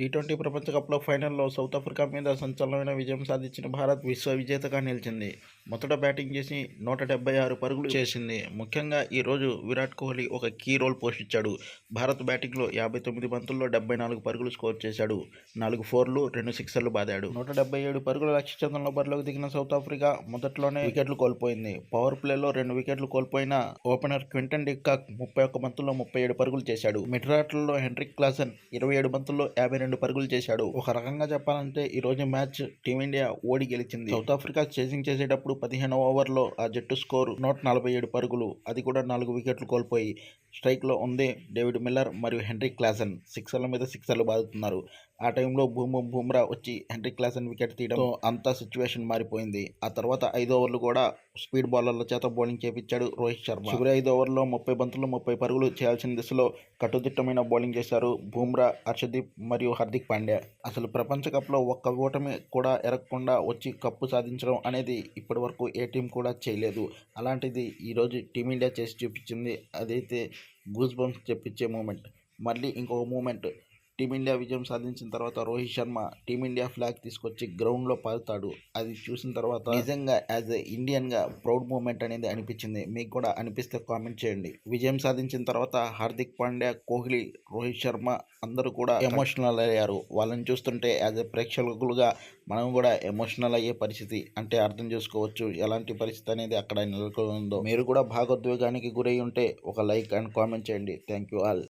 T twenty ప్రపంచ కప్లో ఫైనల్లో సౌత్ ఆఫ్రికా మీద సంచలనమైన విజయం సాధించిన భారత్ విశ్వ విజేతగా నిలిచింది. మొదట బ్యాటింగ్ చేసి నూట డెబ్బై ఆరు పరుగులు చేసింది. ముఖ్యంగా ఈరోజు విరాట్ కోహ్లీ ఒక కీ రోల్ పోషించాడు భారత్ బ్యాటింగ్లో యాభై తొమ్మిది బంతుల్లో డెబ్బై నాలుగు పరుగులు స్కోర్ చేశాడు. నాలుగు ఫోర్లు రెండు సిక్సర్లు బాదాడు. నూట డెబ్బై ఏడు పరుగుల లక్ష్య చంద్రంలో బరిలోకి దిగిన సౌత్ ఆఫ్రికా మొదట్లోనే వికెట్లు కోల్పోయింది. పవర్ ప్లేలో రెండు వికెట్లు కోల్పోయిన ఓపెనర్ క్వింటన్ డిక్కాక్ ముప్పై ఒక్క బంతుల్లో ముప్పై ఏడు పరుగులు చేశాడు. మిడ్రాట్లలో హెన్రిక్ క్లాసన్ ఇరవై ఏడు బంతుల్లో యాభై రెండు పరుగులు చేశాడు. ఒక రకంగా చెప్పాలంటే ఈ రోజు మ్యాచ్ టీమిండియా ఓడి గెలిచింది. సౌత్ ఆఫ్రికా చేసింగ్ చేసేటప్పుడు పదిహేను ఓవర్లో ఆ జట్టు స్కోరు నూట నలభై ఏడు పరుగులు. అది కూడా నాలుగు వికెట్లు కోల్పోయి స్ట్రైక్లో ఉంది డేవిడ్ మిల్లర్ మరియు హెన్రీ క్లాసన్ సిక్సర్ల మీద సిక్సర్లు బాదుతున్నారు. ఆ టైంలో బూమ్ బూమ్రా వచ్చి హెన్రీ క్లాసన్ వికెట్ తీయడంతో అంతా సిచ్యువేషన్ మారిపోయింది. ఆ తర్వాత ఐదు ఓవర్లు కూడా స్పీడ్ బౌలర్ల చేత బౌలింగ్ చేపించాడు రోహిత్ శర్మ. చివరి ఐదు ఓవర్లో ముప్పై బంతులు ముప్పై పరుగులు చేయాల్సిన దిశలో కట్టుదిట్టమైన బౌలింగ్ చేశారు బూమ్రా హర్షదీప్ మరియు హార్దిక్ పాండ్యా. అసలు ప్రపంచ కప్లో ఒక్క ఓటమి కూడా ఎరగకుండా వచ్చి కప్పు సాధించడం అనేది ఇప్పటి వరకు ఏ టీం కూడా చేయలేదు. అలాంటిది ఈరోజు టీమిండియా చేసి చూపించింది. అదైతే గూస్ బంప్స్ చెప్పించే మూమెంట్ మళ్ళీ ఇంకొక మూమెంట్ టీమిండియా విజయం సాధించిన తర్వాత రోహిత్ శర్మ టీమిండియా ఫ్లాగ్ తీసుకొచ్చి గ్రౌండ్లో పారుతాడు. అది చూసిన తర్వాత నిజంగా యాజ్ ఎ ఇండియన్గా ప్రౌడ్ మూమెంట్ అనేది అనిపించింది. మీకు కూడా అనిపిస్తే కామెంట్ చేయండి. విజయం సాధించిన తర్వాత హార్దిక్ పాండ్యా కోహ్లీ రోహిత్ శర్మ అందరూ కూడా ఎమోషనల్ అయ్యారు. వాళ్ళని చూస్తుంటే యాజ్ ఎ ప్రేక్షకులుగా మనం కూడా ఎమోషనల్ అయ్యే పరిస్థితి అంటే అర్థం చేసుకోవచ్చు. ఎలాంటి పరిస్థితి అనేది అక్కడ నెలకొని ఉందో మీరు కూడా భాగోద్వేగానికి గురై ఉంటే ఒక లైక్ అండ్ కామెంట్ చేయండి. Thank you all.